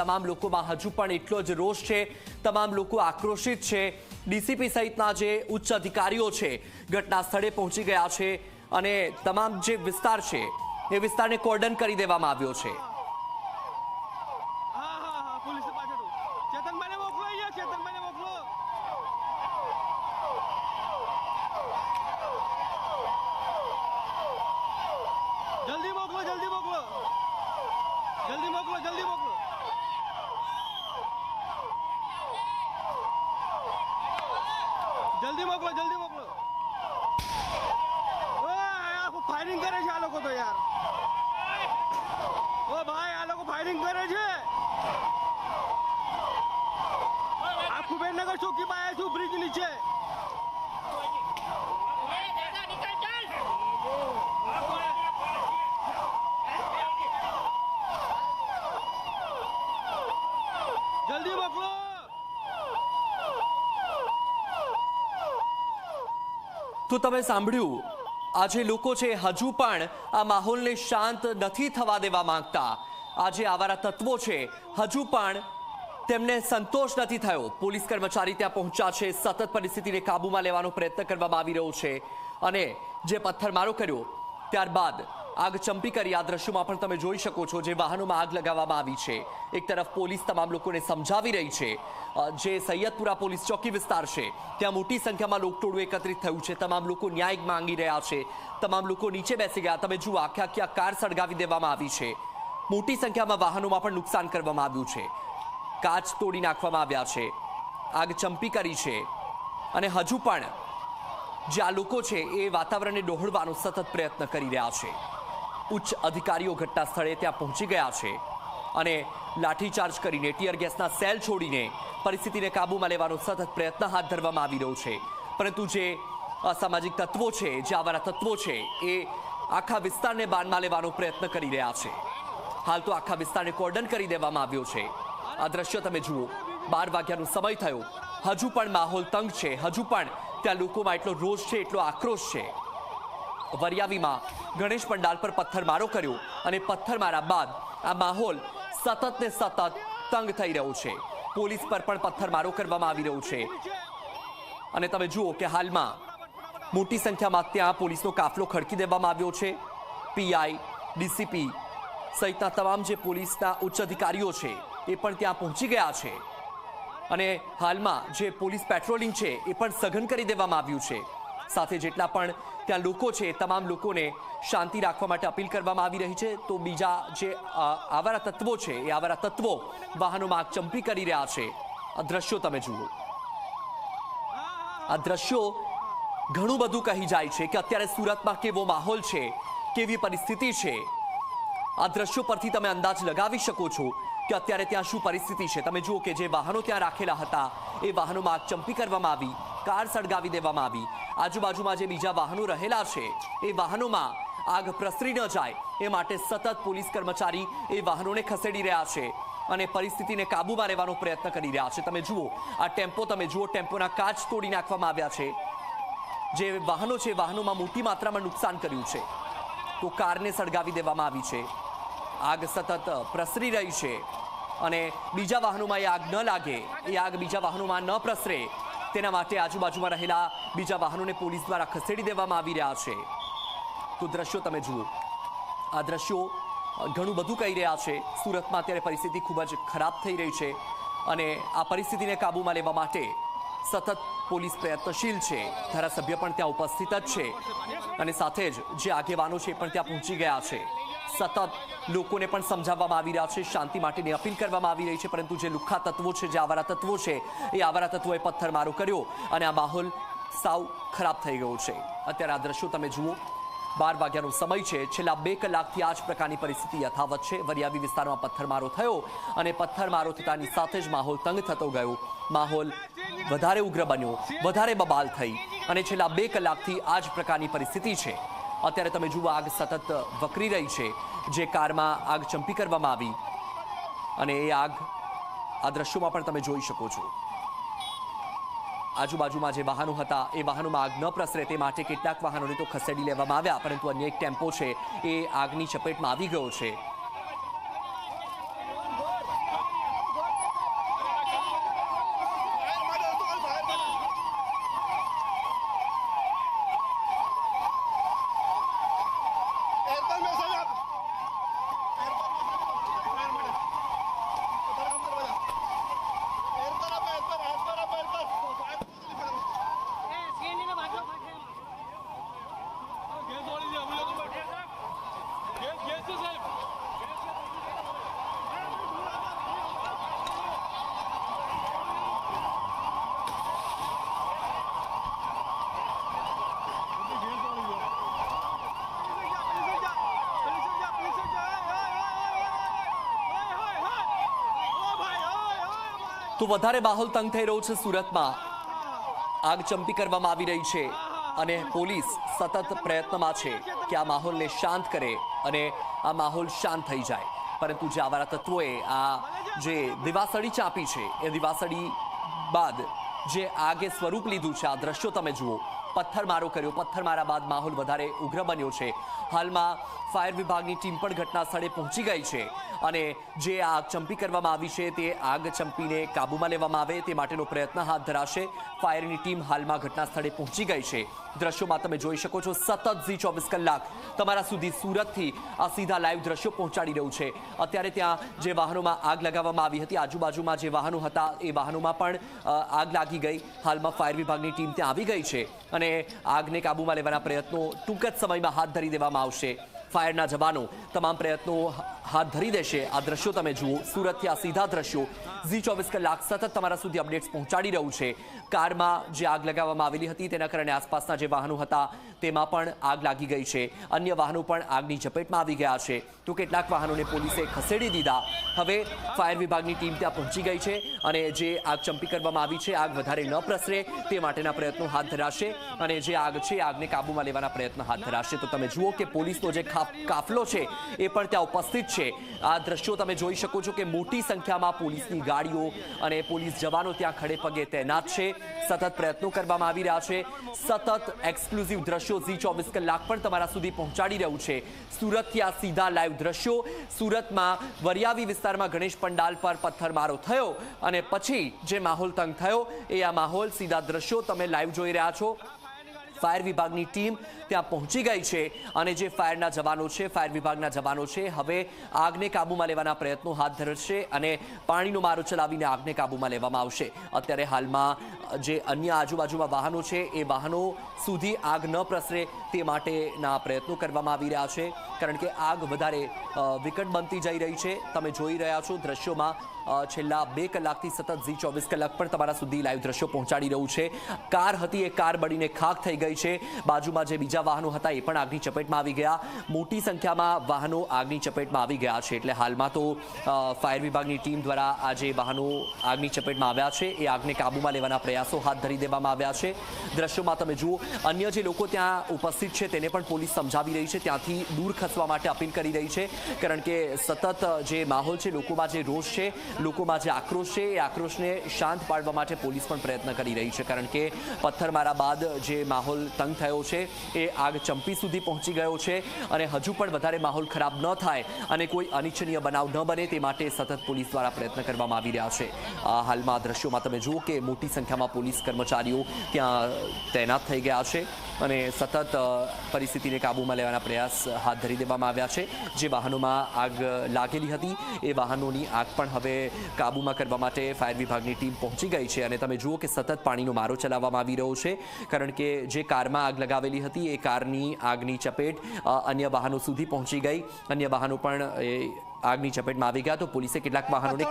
તમામ લોકોમાં હજુ પણ એટલો જ રોષ છે. તમામ લોકો આક્રોશિત છે. ડીસીપી સહિતના જે ઉચ્ચ અધિકારીઓ છે, ઘટના સ્થળે પહોંચી ગયા છે અને તમામ જે વિસ્તાર છે, એ વિસ્તારને કોર્ડન કરી દેવામાં આવ્યો છે. જલ્દી મોકલો જલ્દી મોકલો. જલ્દી મોકલો જલ્દી મોકલો. જલ્દી મોકલો જલ્દી મોકલો. આખું ફાયરિંગ કરે છે આ લોકો તો યાર. ઓ ભાઈ, આ લોકો ફાયરિંગ કરે છે. આ કુબેરનગર ચોકી પાસે છું બ્રિજ નીચે જલ્દી મોકલો તો તમે સાંભળ્યું, આજે લોકો છે હજુ પણ આ માહોલને શાંત નથી થવા દેવા માંગતા. આજે આવારા તત્વો છે, હજુ પણ તેમને સંતોષ નથી થયો. પોલીસ કર્મચારી ત્યાં પહોંચ્યા છે, સતત પરિસ્થિતિને કાબૂમાં લેવાનો પ્રયત્ન કરવામાં આવી રહ્યો છે. અને જે પથ્થરમારો કર્યો, ત્યારબાદ આગ ચંપી કરી આ દ્રશ્યોમાં પણ તમે જોઈ શકો છો જે વાહનોમાં આગ લગાવવામાં આવી છે. એક તરફ પોલીસ તમામ લોકોને સમજાવી રહી છે. જે સૈયદપુરા પોલીસ ચોકી વિસ્તાર છે, ત્યાં મોટી સંખ્યામાં લોકટોળું એકત્રિત થયું છે. તમામ લોકો ન્યાય માંગી રહ્યા છે. તમામ લોકો નીચે બેસી ગયા. તમે જુઓ, આખે આખી કાર સળગાવી દેવામાં આવી છે. મોટી સંખ્યામાં વાહનોમાં પણ નુકસાન કરવામાં આવ્યું છે. કાચ તોડી નાખવામાં આવ્યા છે. આગ ચંપી કરી છે. અને હજુ પણ જે આ લોકો છે, એ વાતાવરણને ડહોળવાનો સતત પ્રયત્ન કરી રહ્યા છે. ઉચ્ચ અધિકારીઓ ઘટના સ્થળે ત્યાં પહોંચી ગયા છે અને લાઠીચાર્જ કરીને ટીયર ગેસના સેલ છોડીને પરિસ્થિતિને કાબૂમાં લેવાનો સતત પ્રયત્ન હાથ ધરવામાં આવી રહ્યો છે. પરંતુ જે અસામાજિક તત્વો છે, જે આવારા તત્વો છે, એ આખા વિસ્તારને બાનમાં લેવાનો પ્રયત્ન કરી રહ્યા છે. હાલ તો આખા વિસ્તારને કોર્ડન કરી દેવામાં આવ્યો છે. આ દ્રશ્ય તમે જુઓ. બાર વાગ્યાનો સમય થયો. હજુ પણ માહોલ તંગ છે. હજુ પણ ત્યાં લોકોમાં એટલો રોષ છે, એટલો આક્રોશ છે. વરિયાવીમાં ગણેશ પંડાલ પર પથ્થરમારો કર્યો અને પથ્થરમારા બાદ આ માહોલ સતત ને સતત તંગ થઈ રહ્યો છે. પોલીસ પર પણ પથ્થરમારો કરવામાં આવી રહ્યો છે. અને તમે જુઓ કે હાલમાં મોટી સંખ્યામાં ત્યાં પોલીસનો કાફલો ખડકી દેવામાં આવ્યો છે. પીઆઈ, ડીસીપી સહિતના તમામ જે પોલીસના ઉચ્ચ અધિકારીઓ છે એ પણ ત્યાં પહોંચી ગયા છે. અને હાલમાં જે પોલીસ પેટ્રોલિંગ છે એ પણ સઘન કરી દેવામાં આવ્યું છે. સાથે જેટલા પણ ત્યાં લોકો છે, તમામ લોકોને શાંતિ રાખવા માટે અપીલ કરવામાં આવી રહી છે. તો બીજા જે આવારા તત્વો છે, એ આવારા તત્વો વાહનોમાં આગ ચંપી કરી રહ્યા છે. આ દ્રશ્યો તમે જુઓ. આ દ્રશ્યો ઘણું બધું કહી જાય છે કે અત્યારે સુરતમાં કેવો માહોલ છે, કેવી પરિસ્થિતિ છે. આ દ્રશ્યો પરથી તમે અંદાજ લગાવી શકો છો કે અત્યારે ત્યાં શું પરિસ્થિતિ છે. તમે જુઓ કે જે વાહનો ત્યાં રાખેલા હતા, એ વાહનોમાં આગ ચંપી કરવામાં આવી. કાર સળગાવી દેવામાં આવી. આજુબાજુમાં જે બીજા વાહનો રહેલા છે, એ વાહનોમાં આગ પ્રસરી ન જાય. એ માટે સતત પોલીસ કર્મચારી એ વાહનોને ખસેડી રહ્યા છે અને પરિસ્થિતિને કાબૂમાં રહેવાનો પ્રયત્ન કરી રહ્યા છે. તમે જુઓ, આ ટેમ્પો તમે જુઓ, ટેમ્પોના કાચ તોડી નાખવામાં આવ્યા છે. જે વાહનો છે વાહનોમાં મોટી માત્રામાં નુકસાન કર્યું છે. તો કારને સળગાવી દેવામાં આવી છે. આગ સતત પ્રસરી રહી છે અને બીજા વાહનોમાં એ આગ ન લાગે, એ આગ બીજા વાહનોમાં ન પ્રસરે. તેના માટે આજુબાજુમાં રહેલા બીજા વાહનોને પોલીસ દ્વારા ખસેડી દેવામાં આવી રહ્યા છે. તો દ્રશ્યો તમે જુઓ. આ દ્રશ્યો ઘણું બધું કહી રહ્યા છે. સુરતમાં અત્યારે પરિસ્થિતિ ખૂબ જ ખરાબ થઈ રહી છે અને આ પરિસ્થિતિને કાબૂમાં લેવા માટે સતત પોલીસ પ્રયત્નશીલ છે. ધારાસભ્ય પણ ત્યાં ઉપસ્થિત જ છે. અને સાથે જ જે આગેવાનો છે પણ ત્યાં પહોંચી ગયા છે. સતત લોકોને પણ સમજાવવામાં આવી રહ્યા છે. શાંતિ માટેની અપીલ કરવામાં આવી રહી છે. પરંતુ જે લુખ્ખા તત્વો છે, જે આવારા તત્વો છે, એ આવારા તત્વોએ પથ્થરમારો કર્યો અને આ માહોલ સાવ ખરાબ થઈ ગયો છે. અત્યારે આ દ્રશ્યો તમે જુઓ. બાર વાગ્યાનો સમય છે. છેલ્લા બે કલાકથી આ જ પ્રકારની પરિસ્થિતિ યથાવત છે. વરિયાવી વિસ્તારમાં પથ્થરમારો થયો અને પથ્થરમારો થતાની સાથે જ માહોલ તંગ થતો ગયો. માહોલ વધારે ઉગ્ર બન્યો, વધારે બબાલ થઈ. અને છેલ્લા બે કલાકથી આ જ પ્રકારની પરિસ્થિતિ છે. અત્યારે તમે જુઓ, આગ સતત વકરી રહી છે, જે કારમાં આગ ચંપી કરવામાં આવી. અને એ આગ આ દ્રશ્યોમાં પણ તમે જોઈ શકો છો. આજુબાજુમાં જે વાહનો હતા, એ વાહનોમાં આગ ન પ્રસરે તે માટે કેટલાક વાહનોને તો ખસેડી લેવામાં આવ્યા, પરંતુ અન્ય એક ટેમ્પો છે, એ આગની ચપેટમાં આવી ગયો છે. તો વધારે માહોલ તંગ થઈ રહ્યો છે સુરતમાં. આગ ચંપી કરવામાં આવી રહી છે અને પોલીસ સતત પ્રયત્નમાં છે કે આ માહોલને શાંત કરે અને આ માહોલ શાંત થઈ જાય. પરંતુ જે આવારા તત્વોએ આ જે દિવાસળી ચાપી છે, એ દિવાસળી બાદ જે આગે સ્વરૂપ લીધું છે, આ દ્રશ્યો તમે જુઓ. પથ્થરમારો કર્યો. પથ્થરમારા બાદ માહોલ વધારે ઉગ્ર બન્યો છે. હાલમાં ફાયર વિભાગની ટીમ પણ ઘટના પહોંચી ગઈ છે અને જે આગ ચંપી કરવામાં આવી છે તે આગ ચંપીને કાબૂમાં લેવામાં આવે તે માટેનો પ્રયત્ન હાથ ધરાશે. ફાયરની ટીમ હાલમાં ઘટના સ્થળે પહોંચી ગઈ છે. દ્રશ્યોમાં તમે જોઈ શકો છો સતત ઝી ચોવીસ કલાક તમારા સુધી સુરતથી આ સીધા લાઈવ દ્રશ્યો પહોંચાડી રહ્યું છે. અત્યારે ત્યાં જે વાહનોમાં આગ લગાવવામાં આવી હતી, આજુબાજુમાં જે વાહનો હતા એ વાહનોમાં પણ આગ લાગી ગઈ. હાલમાં ફાયર વિભાગની ટીમ ત્યાં આવી ગઈ છે અને આગને કાબૂમાં લેવાના પ્રયત્નો ટૂંક જ સમયમાં હાથ ધરી દેવામાં આવશે. ફાયરના જવાનો તમામ પ્રયત્નો હાથ ધરી દેશે. આ દ્રશ્યો તમે જુઓ, સુરતથી આ સીધા દ્રશ્યો. ઝી ચોવીસ કલાક સતત તમારા સુધી અપડેટ્સ પહોંચાડી રહ્યું છે. કારમાં જે આગ લગાવવામાં આવેલી હતી તેના કારણે આસપાસના જે વાહનો હતા તેમાં પણ આગ લાગી ગઈ છે. અન્ય વાહનો પણ આગની ઝપેટમાં આવી ગયા છે. તો કેટલાક વાહનોને પોલીસે ખસેડી દીધા. હવે ફાયર વિભાગની ટીમ ત્યાં પહોંચી ગઈ છે અને જે આગ ચંપી કરવામાં આવી છે, આગ વધારે ન પ્રસરે તે માટેના પ્રયત્નો હાથ ધરાશે અને જે આગ છે આગને કાબૂમાં લેવાના પ્રયત્ન હાથ ધરાશે. તો તમે જુઓ કે પોલીસનો જે કાફલો છે, એ પણ ત્યાં ઉપસ્થિત છે. આ દ્રશ્યો તમે જોઈ શકો છો કે મોટી સંખ્યામાં પોલીસની ગાડીઓ અને પોલીસ જવાનો ત્યાં ખડે પગે તૈનાત છે. સતત પ્રયત્નો કરવામાં આવી રહ્યા છે. સતત એક્સક્લુઝિવ દ્રશ્યો ઝી ચોવીસ કલાક પણ તમારા સુધી પહોંચાડી રહ્યું છે. સુરતથી આ સીધા લાઈવ દ્રશ્યો. સુરતમાં વરિયાવી વિસ્તારમાં ગણેશ પંડાલ પર પથ્થરમારો થયો અને પછી જે માહોલ તંગ થયો, એ આ માહોલ સીધા દ્રશ્યો તમે લાઈવ જોઈ રહ્યા છો. ફાયર વિભાગની ટીમ ત્યાં પહોંચી ગઈ છે અને જે ફાયરના જવાનો છે, ફાયર વિભાગના જવાનો છે, હવે આગને કાબૂમાં લેવાના પ્રયત્નો હાથ ધરશે અને પાણીનો મારો ચલાવીને આગને કાબૂમાં લેવામાં આવશે. અત્યારે હાલમાં જે અન્ય આજુબાજુમાં વાહનો છે, એ વાહનો સુધી આગ ન પ્રસરે તે માટેના પ્રયત્નો કરવામાં આવી રહ્યા છે. કારણ કે આગ વધારે વિકટ બનતી જઈ રહી છે. તમે જોઈ રહ્યા છો દ્રશ્યોમાં છેલ્લા બે કલાકથી સતત ઝી ચોવીસ કલાક પણ તમારા સુધી લાઈવ દ્રશ્યો પહોંચાડી રહ્યું છે. કાર હતી, એ કાર બળીને ખાખ થઈ ગઈ છે. બાજુમાં જે બીજા વાહનો હતા, એ પણ આગની ચપેટમાં આવી ગયા. મોટી સંખ્યામાં વાહનો આગની ચપેટમાં આવી ગયા છે. એટલે હાલમાં તો ફાયર વિભાગની ટીમ દ્વારા આ જે વાહનો આગની ચપેટમાં આવ્યા છે, એ આગને કાબૂમાં લેવાના પ્રયાસો હાથ ધરી દેવામાં આવ્યા છે. દ્રશ્યોમાં તમે જુઓ, અન્ય જે લોકો ત્યાં ઉપસ્થિત છે તેને પણ પોલીસ સમજાવી રહી છે. ત્યાંથી દૂર ખસવા માટે અપીલ કરી રહી છે. કારણ કે સતત જે માહોલ છે, લોકોમાં જે રોષ છે, લોકોમાં જે આક્રોશ છે, એ આક્રોશને શાંત પાડવા માટે પોલીસ પણ પ્રયત્ન કરી રહી છે. કારણ કે પથ્થરમારા બાદ જે માહોલ તંગ થયો છે, એ આગ ચંપી સુધી પહોંચી ગયો છે અને હજુ પણ વધારે માહોલ ખરાબ ન થાય અને કોઈ અનિચ્છનીય બનાવ ન બને તે માટે સતત પોલીસ દ્વારા પ્રયત્ન કરવામાં આવી રહ્યા છે. હાલમાં દ્રશ્યોમાં તમે જુઓ કે મોટી સંખ્યામાં પોલીસ કર્મચારીઓ ત્યાં તૈનાત થઈ ગયા છે અને સતત પરિસ્થિતિને કાબૂમાં લેવાના પ્રયાસ હાથ ધરી દેવામાં આવ્યા છે. જે વાહનોમાં આગ લાગેલી હતી, એ વાહનોની આગ પણ હવે કાબૂમાં કરવા માટે ફાયર વિભાગની ટીમ પહોંચી ગઈ છે અને તમે જુઓ કે સતત પાણીનો મારો ચલાવવામાં આવી રહ્યો છે. કારણ કે જે કારમાં આગ લગાવેલી હતી, એ કારની આગની ચપેટ અન્ય વાહનો સુધી પહોંચી ગઈ. અન્ય વાહનો પણ એ આગની ચપેટમાં આવી ગયા. તો પોલીસે કેટલાક વાહનોને